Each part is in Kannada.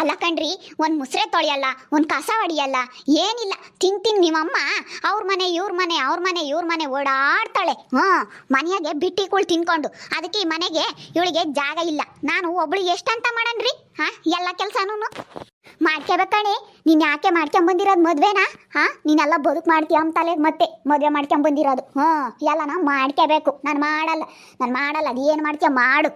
ಅಲ್ಲ ಕಣ್ರಿ, ಒಂದು ಮುಸ್ರೆ ತೊಳೆಯಲ್ಲ, ಒಂದು ಕಸ ಹೊಡಿಯಲ್ಲ ಏನಿಲ್ಲ. ತಿಂತೀನಿ ತಿನ್ ನಿಮ್ಮಮ್ಮ ಅವ್ರ ಮನೆ, ಇವ್ರ ಮನೆ, ಅವ್ರ ಮನೆ, ಇವ್ರ ಮನೆ ಓಡಾಡ್ತಾಳೆ. ಹ್ಞೂ, ಮನೆಯಾಗೆ ಬಿಟ್ಟಿಗಳು ತಿನ್ಕೊಂಡು. ಅದಕ್ಕೆ ಈ ಮನೆಗೆ ಇವಳಿಗೆ ಜಾಗ ಇಲ್ಲ. ನಾನು ಒಬ್ಳಿಗೆ ಎಷ್ಟಂತ ಮಾಡನ್ರಿ? ಹಾಂ, ಎಲ್ಲ ಕೆಲಸನೂ ಮಾಡ್ಕೋಬೇಕಣೆ ನೀನು ಯಾಕೆ ಮಾಡ್ಕೊಂಬಂದಿರೋದು ಮದುವೆನಾ? ಹಾಂ, ನೀನೆಲ್ಲ ಬದುಕು ಮಾಡ್ತೀಯ ಅಂತಲೇ ಮತ್ತೆ ಮದುವೆ ಮಾಡ್ಕೊಂಬಂದಿರೋದು ಹ್ಞೂ, ಎಲ್ಲ ನಾ ಮಾಡ್ಕೋಬೇಕು ನಾನು ಮಾಡಲ್ಲ. ನಾನು ಮಾಡಲ್ಲ, ಅದು ಏನು ಮಾಡ್ತೀಯ ಮಾಡು.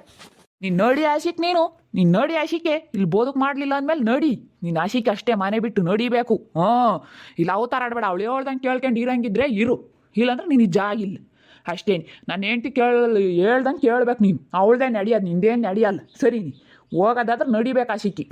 ನೀನು ನೋಡಿ ಆಸಿಕ್ ನೀನು. ನೀನು ನಡಿ ಆಶಿಕೆ, ಇಲ್ಲಿ ಬೋಧಕ್ ಮಾಡಲಿಲ್ಲ ಅಂದಮೇಲೆ ನಡಿ. ನೀನು ಆಶಿಕೆ ಅಷ್ಟೇ, ಮನೆ ಬಿಟ್ಟು ನಡಿಬೇಕು. ಹಾಂ, ಇಲ್ಲ ಅವತಾರ ಆಡಬೇಡ, ಅವಳು ಹೇಳ್ದಂಗೆ ಕೇಳ್ಕೊಂಡು ಇರಂಗಿದ್ರೆ ಇರು. ಇಲ್ಲಾಂದ್ರೆ ನೀನು ಜಾಗಿಲ್ಲ ಅಷ್ಟೇ ನಾನು ಹೆಂಡ್ತಿ ಕೇಳಲ್ಲ ಹೇಳ್ದಂಗೆ ಕೇಳ್ಬೇಕು ನೀನು. ಅವಳದೇ ನಡಿಯೋದು, ನಿಂದೇನು ನಡೆಯಲ್ಲ. ಸರಿ ನೀ, ಹೋಗೋದಾದ್ರೆ ನಡಿಬೇಕು ಆಶಿಕೆ.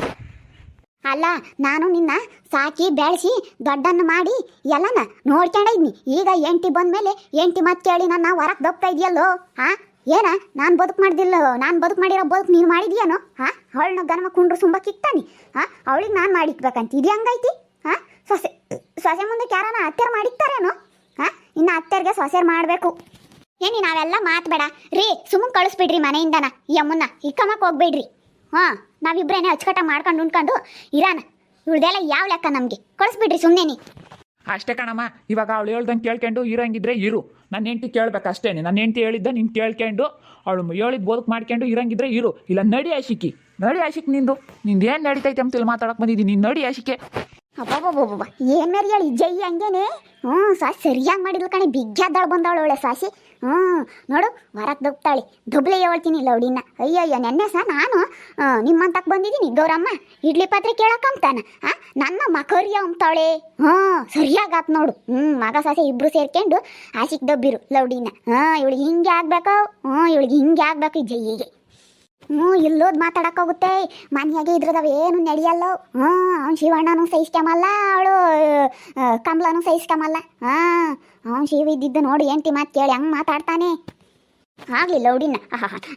ಅಲ್ಲ, ನಾನು ನಿನ್ನ ಸಾಕಿ, ಬೆಳೆಸಿ, ದೊಡ್ಡನ್ನು ಮಾಡಿ, ಎಲ್ಲನ ನೋಡ್ಕೊಂಡಿದ್ನಿ ಈಗ ಎಂಟಿ ಬಂದ್ಮೇಲೆ ಎಂಟಿ ಮತ್ತೆ ಕೇಳಿ ನನ್ನ ಹೊರಗೆ ದಪ್ಪ ಇದೆಯಲ್ಲೋ? ಹಾ? ಏನ? ನಾನು ಬದುಕು ಮಾಡ್ದಿಲ್ಲ? ನಾನು ಬದುಕು ಮಾಡಿರೋ ಬದುಕು ನೀನು ಮಾಡಿದ್ಯಾನೋ? ಹಾ? ಅವಳನ್ನ ಗನಮ ಕುಂಡ್ರು ತುಂಬ ಕಿಕ್ತಾನೆ ಹಾ? ಅವಳಿಗೆ ನಾನು ಮಾಡಿಕ್ಬೇಕಂತ ಇದು ಹಂಗೈತಿ ಹಾ? ಸೊಸೆ ಸೊಸೆ ಮುಂದೆ ಯಾರನ ಅತ್ತೆರ್ ಮಾಡಿಕ್ತಾರೇನೋ ಹಾ? ಇನ್ನು ಅತ್ತೆರ್ಗೆ ಸೊಸೆರ್ ಮಾಡಬೇಕು. ಏನಿ ನಾವೆಲ್ಲ ಮಾತ್ಬೇಡ ರೀ ಸುಮ್ಮನೆ ಕಳಿಸ್ಬಿಡ್ರಿ ಮನೆಯಿಂದನ. ಯಮ್ಮನ್ನ ಇಕ್ಕಮಕ್ಕೆ ಹೋಗ್ಬೇಡ್ರಿ. ಹಾಂ? ನಾವಿಬ್ರೇನೆ ಅಚ್ಚುಕಟ್ಟ ಮಾಡ್ಕೊಂಡು ಉಣ್ಕೊಂಡು ಇರಾನ. ಇವಳ್ದೆಲ್ಲ ಯಾವ ಲೆಕ್ಕ ನಮಗೆ? ಕಳಿಸ್ಬಿಡ್ರಿ ಸುಮ್ಮನೆ ನೀ. ಅಷ್ಟೇ ಕಣಮ್ಮ. ಇವಾಗ ಅವಳು ಹೇಳ್ದಂಗೆ ಕೇಳ್ಕೊಂಡು ಇರಂಗಿದ್ರೆ ಇರು. ನನ್ನ ಹೆಂಡ್ತಿ ಕೇಳ್ಬೇಕು ಅಷ್ಟೇ ನನ್ನ ಹೆಂಡ್ತಿ ಹೇಳಿದ್ದ ನೀನು ಕೇಳ್ಕೊಂಡು ಅವಳು ಹೇಳಿದ ಬೋದಕ್ ಮಾಡ್ಕೊಂಡು ಇರಂಗಿದ್ರೆ ಇರು. ಇಲ್ಲ, ನಡಿ ಆಶಿಕಿ. ನಡಿ ಆಶಿಕ್ ನಿಂದು. ನಿಂದು ಏನು ನಡೀತೈತೆ ಅಂತೇಳಿ ಮಾತಾಡೋಕೆ ಬಂದಿದ್ದೀನಿ. ನೀನು ನಡಿ ಆಶಿಕೆ. ಅಬ್ಬಬ್ಬಬ್ಬಬ್ಬ, ಏನು ಮೇರಿ ಹೇಳಿ? ಜೈ ಹಂಗೇನೆ? ಹ್ಞೂ ಸಾಸಿ ಸರಿಯಾಗಿ ಮಾಡಿದ್ಲು ಕಣೆ ಬಿಗ್ಗ್ಯಾದಳು ಬಂದವಳು ಒಳ್ಳೆ ಸಾಸಿ ಹ್ಞೂ, ನೋಡು ಹೊರಗೆ ದಬ್ತಾಳೆ, ದುಬ್ಲೆ ಹೇಳ್ತೀನಿ ಲೌಡಿನ. ಅಯ್ಯಯ್ಯ, ನೆನ್ನೆ ಸಹ ನಾನು ನಿಮ್ಮಂತಕ್ಕೆ ಬಂದಿದ್ದೀನಿ, ಗೌರಮ್ಮ, ಇಡ್ಲಿ ಪಾತ್ರೆ ಕೇಳಕ್ಕಂತಾನ ಆ, ನನ್ನ ಮಕರಿಯ ಅಂತಾಳೆ ಹ್ಞೂ ಸರಿಯಾಗಾತ್ ನೋಡು. ಹ್ಞೂ, ಮಗ ಸಾಸಿ ಇಬ್ಬರು ಸೇರ್ಕೊಂಡು ಆಸಿಕ್ ದಬ್ಬಿರು ಲೌಡಿನ. ಹಾಂ ಇವಳಿಗೆ ಹಿಂಗೆ ಆಗಬೇಕು. ಹ್ಞೂ, ಇವಳಿಗೆ ಹಿಂಗೆ ಆಗ್ಬೇಕು ಜೈಯಿಗೆ. ಹ್ಞೂ, ಇಲ್ಲೋದ್ ಮಾತಾಡಕ್ಕಾಗುತ್ತೆ ಮನೆಯಾಗೆ ಇದ್ರದವ ಏನು ನಡೆಯಲ್ಲ. ಹ್ಞೂ, ಅವ್ನು ಶಿವಣ್ಣನೂ ಸಹಿಸ್ಕೊಂಬಲ್ಲ ಅವಳು ಕಮಲನೂ ಸಹಿಸ್ಕೊಂಬಲ್ಲ ಹಾಂ, ಅವ್ನು ಶಿವ ಇದ್ದಿದ್ದು ನೋಡಿ ಎಂಟಿ ಮಾತು ಕೇಳಿ, ಹಂಗೆ ಮಾತಾಡ್ತಾನೆ. ಆಗ್ಲಿ ಲೌಡಿನ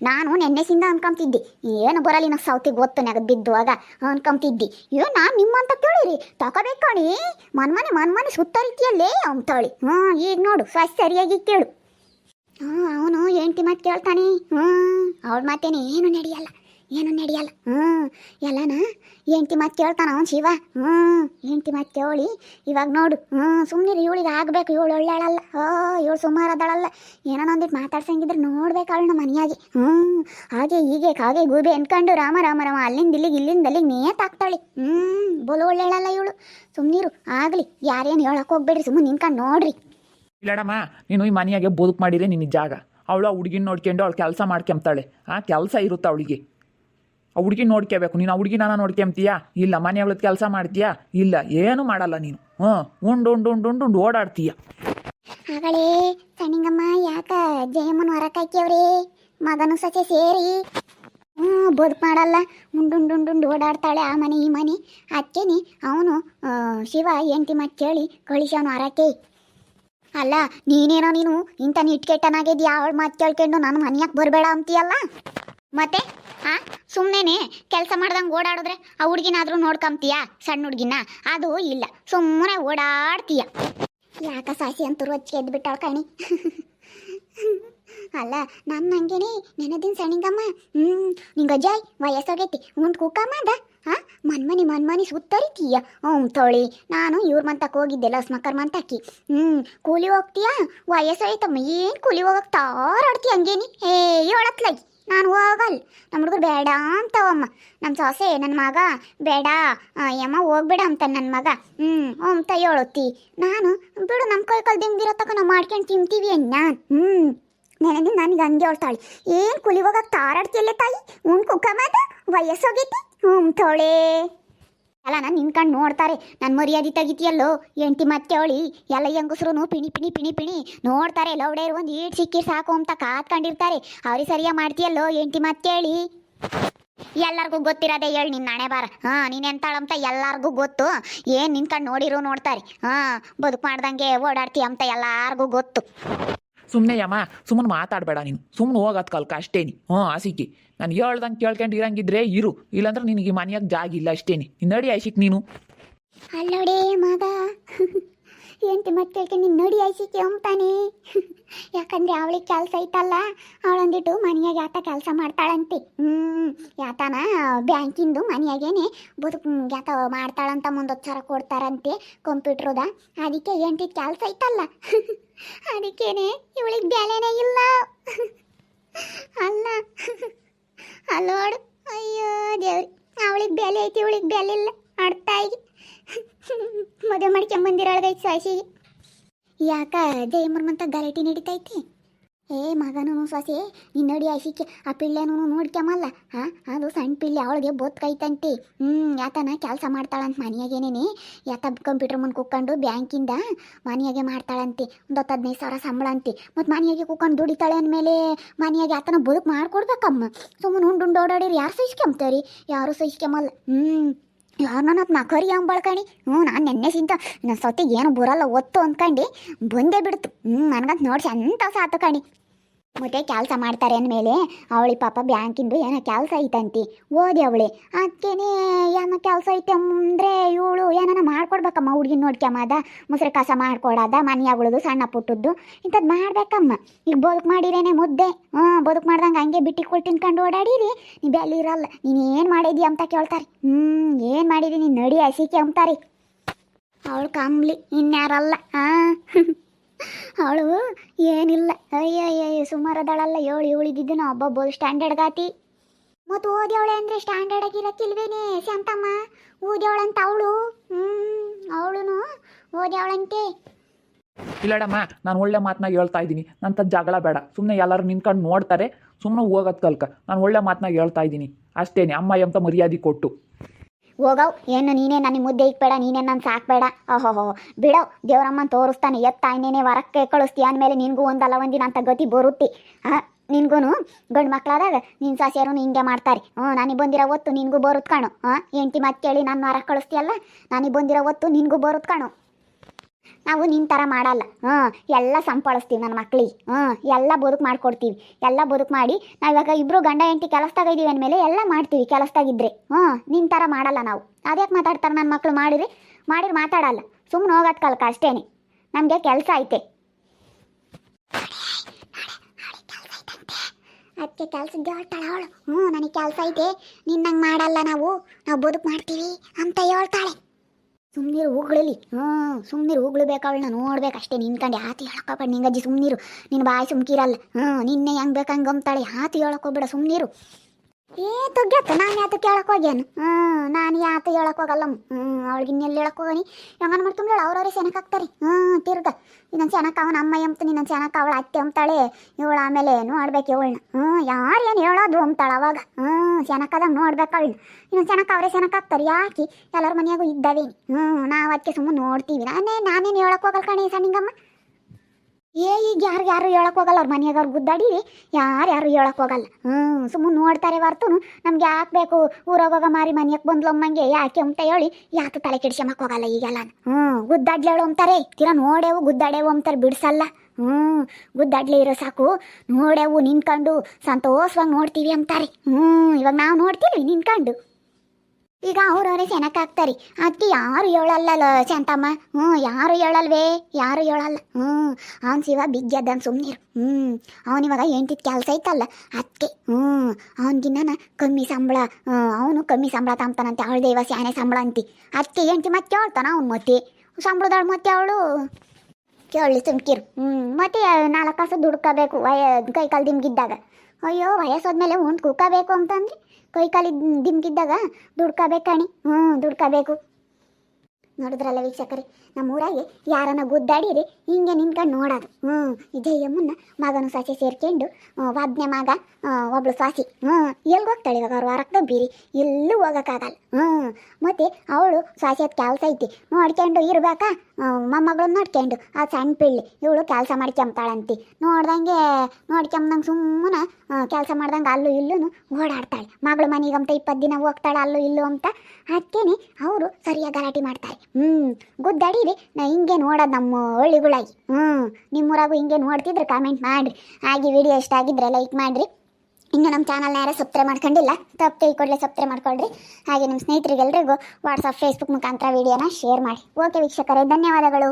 ನಾನು ನೆನ್ನೆಸಿಂದ ಅನ್ಕೊಂತಿದ್ದೆ ಏನು ಬರಲಿ ನಾ ಸೌತಿಗೆ ಗೊತ್ತು ನಗ ಬಿದ್ದುವಾಗ ಅನ್ಕೊಂತಿದ್ದಿ ಅಯ್ಯೋ ನಾನು ನಿಮ್ಮಂತ ಕೇಳಿರಿ ತಗೋಬೇಕಣಿ ಮನ್ಮನೆ ಮನ್ಮನೆ ಸುತ್ತರಿತಿಯಲ್ಲೇ ಅಂತಾಳಿ ಹ್ಞೂ, ಈಗ ನೋಡು ಸರಿಯಾಗಿ ಕೇಳು. ಹ್ಞೂ ಅವನು ಹೆಂಡತಿ ಮಾತು ಕೇಳ್ತಾನೆ. ಹ್ಞೂ ಅವಳ ಮಾತೇನೆ ಏನು ನಡೆಯಲ್ಲ ಏನು ನಡೆಯಲ್ಲ. ಹ್ಞೂ ಎಲ್ಲನ ಹೆಂಡತಿ ಮಾತು ಕೇಳ್ತಾನ ಅವನು ಶಿವ. ಹ್ಞೂ ಹೆಂಡತಿ ಮಾತು ಕೇಳಿ ಇವಾಗ ನೋಡು. ಹ್ಞೂ ಸುಮ್ಮನೆ ಇವಳಿಗೆ ಆಗಬೇಕು, ಇವಳು ಒಳ್ಳೆಳಲ್ಲ ಓ, ಇವಳು ಸುಮಾರು ಅದಳಲ್ಲ. ಏನೋ ಒಂದಿಟ್ಟು ಮಾತಾಡ್ಸಂಗಿದ್ರೆ ನೋಡ್ಬೇಕು ಅವಳನ್ನ ಮನೆಯಾಗಿ. ಹ್ಞೂ ಹಾಗೆ ಹೀಗೆ ಕಾಗೆ ಗೂಬೆ ಅನ್ಕೊಂಡು ರಾಮ ರಾಮ ರಾಮ, ಅಲ್ಲಿಂದ ಇಲ್ಲಿಗೆ, ಇಲ್ಲಿಂದ ಅಲ್ಲಿಗೆ ನೇತಾಕ್ತಾಳೆ ಹ್ಞೂ ಬೋಲು ಒಳ್ಳೆಳಲ್ಲ ಇವಳು. ಸುಮ್ಮನಿರು ಆಗಲಿ, ಯಾರೇನು ಹೇಳಕ್ಕೆ ಹೋಗ್ಬೇಡ್ರಿ ಸುಮ್ಮನೆ ನಿಂತ್ಕೊಂಡು ನೋಡ್ರಿ. ಇಲ್ಲಡಮ್ಮ ನೀನು ಈ ಮನೆಯಾಗೆ ಬದುಕು ಮಾಡಿದ್ರೆ ನಿನ್ನ ಜಾಗ. ಅವಳು ಆ ಹುಡುಗಿನ ನೋಡ್ಕೊಂಡು ಅವಳು ಕೆಲಸ ಮಾಡ್ಕೊಂತಾಳೆ ಆ ಕೆಲಸ ಇರುತ್ತೆ ಅವಳಿಗೆ. ಆ ಹುಡುಗಿ ನೋಡ್ಕೋಬೇಕು. ನೀನು ಆ ಹುಡುಗಿನ ನೋಡ್ಕೊಂತೀಯಾ ಇಲ್ಲ, ಮನೆ ಅವಳದ್ದು ಕೆಲಸ ಮಾಡ್ತೀಯಾ? ಇಲ್ಲ, ಏನು ಮಾಡಲ್ಲ ನೀನು. ಹ್ಞೂ ಉಂಡು ಉಂಡು ಉಂಡು ಉಂಡು ಉಂಡು ಓಡಾಡ್ತೀಯ. ಮಗಳೇ ಸಣ್ಣಿಂಗಮ್ಮ ಯಾಕ ಜಯಮ್ಮನ ಹೊರಕಾಕ್ಯವ್ರಿ ಮಗನು ಸಚೆ ಸೇರಿ. ಹ್ಞೂ, ಬದುಕು ಮಾಡಲ್ಲ. ಉಂಡುಂಡುಂಡುಂಡು ಓಡಾಡ್ತಾಳೆ ಆ ಮನೆ, ಈ ಮನೆ. ಅದಕ್ಕೇನೆ ಅವನು ಶಿವ ಎಂಟಿ ಮಾತು ಕೇಳಿ ಕಳಿಸವನು ಹೊರಕ್ಕೆ ಅಲ್ಲ, ನೀನೇನೋ ನೀನು ಇಂಥ ನಿಟ್ಕೆಟ್ಟನಾಗಿದ್ಯಾ ಅವಳ ಮಾತು ಕೇಳ್ಕೊಂಡು ನಾನು ಮನೆಯಾಗೆ ಬರಬೇಡ ಅಂತೀಯಲ್ಲ? ಮತ್ತೆ? ಹಾ ಸುಮ್ಮನೆ ಕೆಲಸ ಮಾಡ್ದಂಗೆ ಓಡಾಡಿದ್ರೆ ಆ ಹುಡ್ಗಿನಾದ್ರೂ ನೋಡ್ಕೊಂತೀಯಾ ಸಣ್ಣ ಹುಡುಗಿನ? ಅದು ಇಲ್ಲ, ಸುಮ್ಮನೆ ಓಡಾಡ್ತೀಯ. ಯಾಕ ಸಾಸಿ ಅಂತೂ ಎದ್ದು ಬಿಟ್ಟಾಳ ಕಣಿ. ಅಲ್ಲ ನಾನು ಹಂಗೇನೆ ನೆನದಿನ ಸಣ್ಣಿಂಗಮ್ಮ ಹ್ಞೂ ನಿಂಗೆ ಅಜ್ಜಾಯ್, ವಯಸ್ಸಾಗೈತಿ. ಉಂಟು ಕೂಕಮ್ಮ ಅದ. ಹಾಂ ಮನ್ಮನಿ ಮನ್ಮನಿ ಸುತ್ತರಿತೀಯ. ಹ್ಞೂ ತೊಳಿ. ನಾನು ಇವ್ರ ಮಂತಕ್ಕೆ ಹೋಗಿದ್ದೆ ಲಸ್ಮಕ್ಕರ್ ಮಂತಕ್ಕಿ ಹ್ಞೂ ಕೂಲಿ ಹೋಗ್ತೀಯಾ? ವಯಸ್ಸಾಯ್ತಮ್ಮ, ಏನು ಕೂಲಿ ಹೋಗಕ್ಕೆ ತಾರಾಡ್ತಿ ಹಂಗೇನಿ? ಏ, ಹೇಳತ್ಲಾಗಿ. ನಾನು ಹೋಗಲ್ಲ ನಮ್ಮ ಹುಡುಗರು ಬೇಡ ಅಂತವಮ್ಮ. ನಮ್ಮ ಸೊಸೆ ನನ್ನ ಮಗ. ಬೇಡ. ಯಮ್ಮ, ಹೋಗ್ಬೇಡ ಅಂತ ನನ್ನ ಮಗ. ಹ್ಞೂ ಅಂತ ಹೇಳುತ್ತಿ. ನಾನು, ಬಿಡು ನಮ್ಮ ಕೈ ಕಲ್ ದಿಂಬಿರೋ ತಕ ನಾವು ಮಾಡ್ಕೊಂಡು ತಿಂತೀವಿ ಅಣ್ಣ. ಹ್ಞೂ ನೆನದಿ ನನಗೆ ಹಂಗೆ ಹೇಳ್ತಾಳೆ ಏನು ಕುಲಿ ಹೋಗಕ್ಕೆ ತಾರಾಡ್ತಿಲ್ಲ ತಾಯಿ? ಉಣ್ ಕುಕ್ಕಮದ ವಯಸ್ಸೋಗೈತಿ ಹ್ಞೂ ತೋಳೆ. ಅಲ್ಲ, ನಾನು ನಿನ್ಕಂಡು ನೋಡ್ತಾರೆ. ನನ್ನ ಮರ್ಯಾದೆ ತೆಗಿತೀಯಲ್ಲೋ? ಎಂಟಿ ಮತ್ತೆ ಅವಳಿ, ಎಲ್ಲ ಹೆಂಗಸ್ರು ಪಿಣಿ ಪಿಣಿ ಪಿಣಿ ಪಿಣಿ. ನೋಡ್ತಾರೆ ಲೌಡೇರು ಒಂದು ಈಟ್ ಸಿಕ್ಕಿ ಸಾಕು ಅಂತ ಕಾತ್ಕೊಂಡಿರ್ತಾರೆ ಅವ್ರಿಗೆ ಸರಿಯಾಗಿ ಮಾಡ್ತೀಯಲ್ಲೋ ಎಂಟಿ ಮತ್ತೆ ಹೇಳಿ ಎಲ್ಲರಿಗೂ ಗೊತ್ತಿರೋದೇ ಹೇಳಿ ನಿನ್ನ ಹಣೆ ಬಾರ ಹಾಂ, ನೀನು ಎಂತಾಳಂತ ಎಲ್ಲರಿಗೂ ಗೊತ್ತು. ಏನು ನಿನ್ಕಂಡು ನೋಡಿರು ನೋಡ್ತಾರೆ. ಹಾಂ, ಬದುಕು ಮಾಡ್ದಂಗೆ ಓಡಾಡ್ತೀಯ ಅಂತ ಎಲ್ಲರಿಗೂ ಗೊತ್ತು. ಸುಮ್ಮನೆ ಯಮ್ಮ ಸುಮ್ಮನೆ ಮಾತಾಡಬೇಡ ನೀನು. ಸುಮ್ಮನೆ ಹೋಗೋದು ಕಲ್ಕ ಅಷ್ಟೇನಿ ಹ್ಞೂ ಆಸಿಕಿ ನಾನು ಹೇಳ್ದಂಗೆ ಕೇಳ್ಕೊಂಡು ಇರಂಗಿದ್ರೆ ಇರು. ಇಲ್ಲಾಂದ್ರೆ ನಿನಗೆ ಮನೆಯಾಗ ಜಾಗ ಇಲ್ಲ ಅಷ್ಟೇನಿ ನಡಿ ಆಸಿಕ್ ನೀನು. ಅಲ್ಲೋಡೇ ಮಗ. ಎಂಟಿ ಮತ್ತೆ ಕೇಳ್ಕೊಂಡು ನಡಿ ಆಯ್ಸಿಕೆ ಅಂತಾನೆ ಯಾಕಂದ್ರೆ ಅವಳಿಗೆ ಕೆಲಸ ಐತಲ್ಲ, ಅವಳೊಂದಿಟ್ಟು ಮನೆಯಾಗ ಯಾತ ಕೆಲಸ ಮಾಡ್ತಾಳಂತೆ. ಹ್ಞೂ ಯಾತನ ಬ್ಯಾಂಕಿಂದು ಮನೆಯಾಗೇನೆ ಬದುಕು ಯಾತ ಮಾಡ್ತಾಳಂತ ಮುಂದೊತ್ತು ಕೊಡ್ತಾರಂತೆ ಕಂಪ್ಯೂಟ್ರದ. ಅದಕ್ಕೆ ಎಂಟಿದ ಕೆಲಸ ಐತಲ್ಲ. ಅದಕ್ಕೇನೆ ಇವಳಿಗೆ ಬೆಲೆನೇ ಇಲ್ಲ. ಅಲ್ಲ, ಅಲ್ಲೋಡು. ಅಯ್ಯೋ ದೇವ್ರಿ, ಅವಳಿಗೆ ಬೆಲೆ ಐತಿ, ಇವಳಿಗೆ ಬೆಲೆ ಇಲ್ಲ. ಅಡ್ತಾಯಿಗೆ. ಮದುವೆ ಮಾಡ್ಕೊಂಬಂದಿರೊಳಗೈತಿ ಸಾಸಿ. ಯಾಕ ಜಯಮರ್ಮಂತ ಗಲಾಟೆ ನಡೀತೈತಿ? ಏ ಮಗನೂ ಸೊಸೆ ನೀನು ನಡಿ ಆಸಿಕೆ ಆ ಪಿಳ್ಳೆನೂ ನೋಡ್ಕ್ಯಮಲ್ಲ ಹಾಂ ಅದು ಸಣ್ಣ ಪಿಳ್ಳೆ, ಅವಳಿಗೆ ಬೊತ್ಕೈತಂತೆ ಹ್ಞೂ ಯಾತನ ಕೆಲಸ ಮಾಡ್ತಾಳಂತ ಮನೆಯಾಗೇನೇನೆ ಯಾತ ಕಂಪ್ಯೂಟರ್ ಮುಂದೆ ಕುಕ್ಕೊಂಡು ಬ್ಯಾಂಕಿಂದ ಮನೆಯಾಗೆ ಮಾಡ್ತಾಳಂತೆ. ಒಂದು ಹತ್ತು ಹದಿನೈದು ಸಾವಿರ ಸಂಬಳ ಅಂತೆ. ಮತ್ತು ಮನೆಯಾಗೆ ಕುಕ್ಕೊಂಡು ದುಡಿತಾಳೆ ಅಂದಮೇಲೆ ಮನೆಯಾಗೆ ಆತನ ಬದುಕು ಮಾಡ್ಕೊಡ್ಬೇಕಮ್ಮ. ಸುಮ್ಮನೆ ಉಂಡು ಉಂಡು ಓಡಾಡಿರಿ, ಯಾರು ಸಹಿಸ್ಕೊಂಬ್ತಾರಿ ಯಾರು ಸಹಿಸ್ಕೊಂಬಲ್ಲ. ಹ್ಞೂ ಯಾರು ನನ್ನ ನಕರಿ ಅಂಬಳ್ಕಣಿ ಹ್ಞೂ ನಾನು ನೆನ್ನೆ ಸಿಂತ ನನ್ನ ಸೊತ್ತಿಗೆ ಏನು ಬರಲ್ಲ ಒತ್ತು ಅಂದ್ಕಂಡು, ಬಂದೇ ಬಿಡ್ತು. ಹ್ಞೂ ನನಗಂತ ನೋಡಿ ಅಂತ ಸಾತು ಕಣಿ. ಮತ್ತೆ ಕೆಲಸ ಮಾಡ್ತಾರೆ ಅಂದಮೇಲೆ ಅವಳಿ ಪಾಪ ಬ್ಯಾಂಕಿಂದು ಏನೋ ಕೆಲಸ ಐತಂತಿ, ಓದಿ ಅವಳಿ. ಅದಕ್ಕೇನೆ ಏನೋ ಕೆಲಸ ಐತೆ ಅಂದರೆ ಇವಳು ಏನಾನ ಮಾಡ್ಕೊಡ್ಬೇಕಮ್ಮ ಹುಡುಗಿ ನೋಡ್ಕ್ಯಮ್ಮದ ಮೊಸರು ಕಸ ಮಾಡ್ಕೊಡೋದ ಮನೆಯಾಗಳದು ಸಣ್ಣ ಪುಟ್ಟದ್ದು. ಇಂಥದ್ದು ಮಾಡ್ಬೇಕಮ್ಮ. ಈಗ ಬದುಕು ಮಾಡಿರೇನೆ ಮುದ್ದೆ. ಹ್ಞೂ ಬದುಕು ಮಾಡ್ದಂಗೆ ಹಂಗೆ ಬಿಟ್ಟಿಕೊಳ್ ತಿನ್ಕೊಂಡು ಓಡಾಡಿರಿ. ನೀ ಬೆಲೆ ಇರಲ್ಲ. ನೀನು ಏನು ಮಾಡಿದಿ ಅಂತ ಕೇಳ್ತಾರೆ. ಹ್ಞೂ ಏನು ಮಾಡಿದಿ ನೀನು ನಡಿ ಹಸಿಕೆ ಅಂತಾರೆ ಅವಳು ಕಂಬ್ಲಿ ಇನ್ಯಾರಲ್ಲ. ಹಾಂ ಅವಳು, ಏನಿಲ್ಲ. ಅಯ್ಯ ಅಯ್ಯ ಸುಮಾರದಳಲ್ಲ ಏಳು ಏಳಿದ್ದು ನಾ ಒಬ್ಬೊಬ್ಬ ಸ್ಟ್ಯಾಂಡರ್ಡ್ ಗಾತಿ ಮತ್ತು ಓದ್ಯವಳೆ ಅಂದರೆ ಸ್ಟ್ಯಾಂಡರ್ಡ್ ಆಗಿರಕ್ಕಿಲ್ವೇನೆ ಶಾಂತಮ್ಮ? ಓದ್ಯವಳಂತ ಅವಳು? ಹ್ಞೂ ಅವಳು ಓದ್ಯವಳಂತೆ. ಇಲ್ಲಡಮ್ಮ ನಾನು ಒಳ್ಳೆ ಮಾತನಾಗ ಹೇಳ್ತಾ ಇದ್ದೀನಿ. ನಂತ ಜಗಳ ಬೇಡ. ಸುಮ್ಮನೆ ಎಲ್ಲರೂ ನಿಂತ್ಕೊಂಡು ನೋಡ್ತಾರೆ ಸುಮ್ಮನೆ ಹೋಗೋದು ಕಲ್ಕ. ನಾನು ಒಳ್ಳೆ ಮಾತನಾಗ ಹೇಳ್ತಾ ಇದ್ದೀನಿ. ಅಷ್ಟೇನೆ, ಅಮ್ಮ ಎಂತ ಮರ್ಯಾದೆ ಕೊಟ್ಟು. ಹೋಗವ್. ಏನು, ನೀನೇ ನನಗೆ ಮುದ್ದೆ ಇಕ್ಬೇಡ, ನೀನೇ ನಾನು ಸಾಕ್ಬೇಡ ಓಹೋ ಬಿಡೋ, ದೇವರಮ್ಮನ ತೋರಿಸ್ತಾನೆ. ಎತ್ತಾಯ್ನೇನೆ ವರಕ್ಕೆ ಕಳಿಸ್ತೀಯ ಅಂದಮೇಲೆ ನಿನಗೂ ಒಂದಲ್ಲ ಒಂದಿನ ಅಂತ ಗತಿ ಬರುತ್ತೆ. ಹಾಂ ನಿನ್ಗೂ ಗಂಡು ಮಕ್ಕಳಾದಾಗ ನಿನ್ನ ಸಾಸಿಯರು ಹಿಂಗೆ ಮಾಡ್ತಾರೆ. ಹ್ಞೂ ನನಗೆ ಬಂದಿರೋ ಹೊತ್ತು ನಿನಗೂ ಬರುತ್ತೆ ಕಾಣು. ಹಾಂ ಹೆಂಡ್ತಿ ಮತ್ತೆ ಕೇಳಿ ನಾನು ವರ ಕಳಿಸ್ತೀಯಲ್ಲ ನನಗೆ ಬಂದಿರೋ ಹೊತ್ತು ನಿನಗೂ ಬರುತ್ತೆ ಕಾಣು. ನಾವು ನಿನ್ನ ಥರ ಮಾಡಲ್ಲ. ಹ್ಞೂ ಎಲ್ಲ ಸಂಪಾಳಿಸ್ತೀವಿ ನನ್ನ ಮಕ್ಳಿಗೆ. ಹ್ಞೂ ಎಲ್ಲ ಬದುಕು ಮಾಡ್ಕೊಡ್ತೀವಿ. ಎಲ್ಲ ಬದುಕು ಮಾಡಿ ನಾವಿವಾಗ ಇಬ್ಬರು ಗಂಡ ಹೆಂಡತಿ ಕೆಲಸದಾಗ ಇದ್ದೀವಿ ಅಂದಮೇಲೆ ಎಲ್ಲ ಮಾಡ್ತೀವಿ ಕೆಲಸದಾಗಿದ್ದರೆ ಹ್ಞೂ ನಿನ್ನ ಥರ ಮಾಡಲ್ಲ ನಾವು. ಅದ್ಯಾಕೆ ಮಾತಾಡ್ತಾರೆ ನನ್ನ ಮಕ್ಕಳು ಮಾಡಿರಿ ಮಾಡಿರಿ ಮಾತಾಡಲ್ಲ. ಸುಮ್ಮನೆ ಹೋಗೋದು ಕಲ್ಕ ಅಷ್ಟೇ ನಮಗೆ ಕೆಲಸ ಐತೆ. ಅದಕ್ಕೆ ಕೆಲಸ ಹೇಳ್ತಾಳೆ ಅವಳು. ಹ್ಞೂ ನನಗೆ ಕೆಲಸ ಐತೆ. ನಿನ್ನಂಗೆ ಮಾಡಲ್ಲ ನಾವು. ನಾವು ಬದುಕು ಮಾಡ್ತೀವಿ ಅಂತ ಹೇಳ್ತಾಳೆ. ಸುಮ್ಮನಿರು ಹೂಗಳಲ್ಲಿ ಹ್ಞೂ ಸುಮ್ಮನಿರು ಹೂಗಳು ಅವಳನ್ನ ನೋಡ್ಬೇಕು ಅಷ್ಟೇ ನಿನ್ಕಂಡು ಯಾತಿ ಹೇಳಕ್ಕಬೇಡ ನಿಂಗಜ್ಜಿ ಸುಮ್ನಿರು. ನಿನ್ನ ಬಾಯಿ ಸುಮ್ಕಿರಲ್ಲ. ಹ್ಞೂ, ನಿನ್ನೆ ಹೆಂಗೆ ಬೇಕಾ ಹಂಗೆ ಆತಿ ಯಾತಿ ಹೇಳಕ್ಕೋಗ್ಬೇಡ ಸುಮ್ಮನಿರು ಏ ತೊಗ್ಗತ್ತ ನಾನು ಯಾತು ಕೇಳಕ್ ಹೋಗ್ಯಾನು? ಹ್ಞೂ ನಾನು ಯಾತ ಹೇಳಕ್ ಹೋಗಲ್ಲ. ಹ್ಞೂ ಅವಳಿಗೆ ಇನ್ನೆಲ್ಲಿ ಹೇಳಕ್ ಹೋಗನಿ? ಹೆಂಗನ್ ಮಾಡ್ಕೊಂಡ್ರೆ ಅವ್ರವ್ರೆ ಸೆನಕ್ ಹಾಕ್ತಾರೆ. ಹ್ಞೂ ತಿರ್ಗ. ಇನ್ನೊಂದು ಸೆನಕ್ ಅವನ ಅಮ್ಮ ಎಂತ ನಿನ್ನ ಸೆನಕ್ ಅವಳ ಅತ್ತೆ ಅಂತಾಳೆ ಇವಳು ಆಮೇಲೆ ನೋಡ್ಬೇಕು ಇವಳನ್ನ ಹ್ಞೂ ಯಾರು ಏನು ಹೇಳೋದು ಅಂತಾಳ ಅವಾಗ. ಹ್ಞೂ ಸೆನಕದಂಗೆ ನೋಡ್ಬೇಕು ಅವಳನ್ನ. ಇನ್ನೊಂದು ಸೆನಕ್ ಅವರೇ ಸೆನಕ್ ಹಾಕ್ತಾರೆ. ಯಾಕೆ? ಎಲ್ಲರ ಮನೆಯಾಗೂ ಇದ್ದಾವೆ ಹ್ಞೂ ನಾವು ಅದಕ್ಕೆ ಸುಮ್ಮನೆ ನೋಡ್ತೀವಿ. ನಾನೇ, ನಾನೇನು ಹೇಳಕ್ ಹೋಗಲ್ಲ ಕಣಿ ಸಣ್ಣಿಂಗಮ್ಮ? ಏ, ಈಗ ಯಾರು ಯಾರು ಹೇಳಕ್ ಹೋಗಲ್ಲ ಅವ್ರ ಮನೆಯಾಗ ಗುದ್ದಾಡಿ ಯಾರು ಯಾರು ಹೇಳಕ್ ಹೋಗಲ್ಲ. ಹ್ಞೂ ಸುಮ್ಮನೆ ನೋಡ್ತಾರೆ ಹೊರ್ತು ನಮ್ಗೆ ಯಾಕೆ ಬೇಕು? ಊರಾಗೋಗ ಮಾರಿ ಮನೆಯಕ್ಕೆ ಬಂದ್ಲಮ್ಮಂಗೆ ಯಾಕೆ ಅಂತ ಹೇಳಿ ಯಾತು ತಲೆ ಕೆಡ್ಸ್ಯಮಕ್ ಹೋಗಲ್ಲ ಈಗೆಲ್ಲ. ಹ್ಞೂ ಗುದ್ದಾಡ್ಲೇಳು ಅಂತಾರೆ. ತೀರಾ ನೋಡೇವು, ಗುದ್ದಾಡೇವು ಅಂತಾರೆ ಬಿಡಿಸಲ್ಲ. ಹ್ಞೂ ಗುದ್ದಾಡ್ಲೇ ಇರೋ ಸಾಕು. ನೋಡೇವು ನಿನ್ಕಂಡು ಸಂತೋಷವಾಗಿ ನೋಡ್ತೀವಿ ಅಂತಾರೆ. ಹ್ಞೂ ಇವಾಗ ನಾವು ನೋಡ್ತೀವಿ ನಿನ್ಕಂಡು ಈಗ ಅವ್ರವ್ರೇ ಸೆನಕ್ ಹಾಕ್ತಾರೆ ಅದಕ್ಕೆ ಯಾರು ಹೇಳಲ್ಲ ಶಾಂತಮ್ಮ? ಹ್ಞೂ ಯಾರು ಹೇಳಲ್ವೇ? ಯಾರು ಹೇಳಲ್ಲ? ಹ್ಞೂ ಅವ್ನು ಶಿವ ಬಿಗ್ಗೆದ್ದನ್ ಸುಮ್ಮನಿರು ಹ್ಞೂ ಅವನಿವಾಗ ಎಂಟಿದ ಕೆಲಸ ಐತಲ್ಲ ಅದಕ್ಕೆ ಹ್ಞೂ ಅವನಿಗಿನ್ನ ಕಮ್ಮಿ ಸಂಬಳ ಅವನು ಕಮ್ಮಿ ಸಂಬಳ ತಾಂತಾನಂತೆ ಅವಳು ದೇವ ಸ್ಯಾನೆ ಸಂಬಳ ಅಂತಿ. ಅದಕ್ಕೆ ಎಂಟಿ ಮತ್ತೆ ಕೇಳ್ತಾನ ಅವ್ನು ಮತ್ತೆ? ಸಂಬಳದಳು ಮತ್ತೆ ಅವಳು? ಕೇಳಿ ಸುಮ್ಕಿರು. ಹ್ಞೂ ಮತ್ತೆ ನಾಲ್ಕು ಕಾಸು ದುಡ್ಕೋಬೇಕು, ವಯ, ಕೈ ಕಾಲು ದಿಮ್ಗಿದ್ದಾಗ ಅಯ್ಯೋ, ವಯಸ್ಸಾದ್ಮೇಲೆ ಉಂಟು, ಕುಕ್ಕಬೇಕು ಅಂತಂದ್ರೆ ಕೈ ಕಾಲಿ ದಿಮ್ಗಿದ್ದಾಗ ದುಡ್ಕೋಬೇಕು ಕಣಿ. ಹ್ಞೂ ದುಡ್ಕೋಬೇಕು. ನೋಡಿದ್ರಲ್ಲ ವೀಕ್ಷಕರಿ ನಮ್ಮ ಊರಾಗೆ ಯಾರನ್ನ ಗುದ್ದಾಡಿರಿ, ಹಿಂಗೆ ನಿಂತ್ಕೊಂಡು ನೋಡೋದು. ಹ್ಞೂ ಜಯಮ್ಮನ್ನ ಮಗನು ಸಾಸಿ ಸೇರ್ಕೊಂಡು ವಾದ್ನೆ ಮಗ ಒಬ್ಳು ಸಾಸಿ. ಹ್ಞೂ ಎಲ್ಲಿ ಹೋಗ್ತಾಳೆ ಇವಾಗ ಅವ್ರು ಹೊರಕ್ಕೆ ಬೀರಿ ಎಲ್ಲೂ ಹೋಗೋಕ್ಕಾಗಲ್ಲ ಹ್ಞೂ ಮತ್ತು ಅವಳು ಸಾಸಿಯದ ಕೆಲಸ ಐತಿ, ನೋಡ್ಕೊಂಡು ಇರ್ಬೇಕಾ? ಮೊಮ್ಮಗಳನ್ನ ನೋಡ್ಕೊಂಡು, ಆ ಸಣ್ಣ ಪಿಳ್ಳಿ, ಇವಳು ಕೆಲಸ ಮಾಡ್ಕೊಂಬ್ತಾಳಂತಿ ನೋಡ್ದಂಗೆ, ನೋಡ್ಕೊಂಬ್ದಂಗೆ ಸುಮ್ಮನೆ ಕೆಲಸ ಮಾಡ್ದಂಗೆ ಅಲ್ಲೂ ಇಲ್ಲೂ ಓಡಾಡ್ತಾಳೆ. ಮಗಳು ಮನೆಗಂತ ಇಪ್ಪತ್ತು ದಿನ ಹೋಗ್ತಾಳೆ, ಅಲ್ಲೂ ಇಲ್ಲೂ ಅಂತ. ಅದಕ್ಕೇನೆ ಅವರು ಸರಿಯಾಗಿ ಗಲಾಟೆ ಮಾಡ್ತಾರೆ. ಹ್ಞೂ ಗುದ್ದಾಡಿರಿ ನಾ ಹಿಂಗೆ ನೋಡೋದು ನಮ್ಮ ಹಳ್ಳಿಗಳಾಗಿ. ಹ್ಞೂ ನಿಮ್ಮೂರಾಗು ಹಿಂಗೆ ನೋಡ್ತಿದ್ರೆ ಕಾಮೆಂಟ್ ಮಾಡಿರಿ. ಹಾಗೆ ವಿಡಿಯೋ ಇಷ್ಟ ಆಗಿದ್ರೆ ಲೈಕ್ ಮಾಡಿರಿ. ಇನ್ನು ನಮ್ಮ ಚಾನಲ್ನ ಯಾರು ಸಬ್ಸ್ಕ್ರೈಬ್ ಮಾಡ್ಕೊಂಡಿಲ್ಲ, ತಪ್ಪು ಕೊಡ್ಲೇ ಸಬ್ಸ್ಕ್ರೈಬ್ ಮಾಡ್ಕೊಳ್ರಿ. ಹಾಗೆ ನಿಮ್ಮ ಸ್ನೇಹಿತರಿಗೆಲ್ರಿಗೂ ವಾಟ್ಸಪ್ ಫೇಸ್ಬುಕ್ ಮುಖಾಂತರ ವಿಡಿಯೋನ ಶೇರ್ ಮಾಡಿ ಓಕೆ ವೀಕ್ಷಕರೇ, ಧನ್ಯವಾದಗಳು.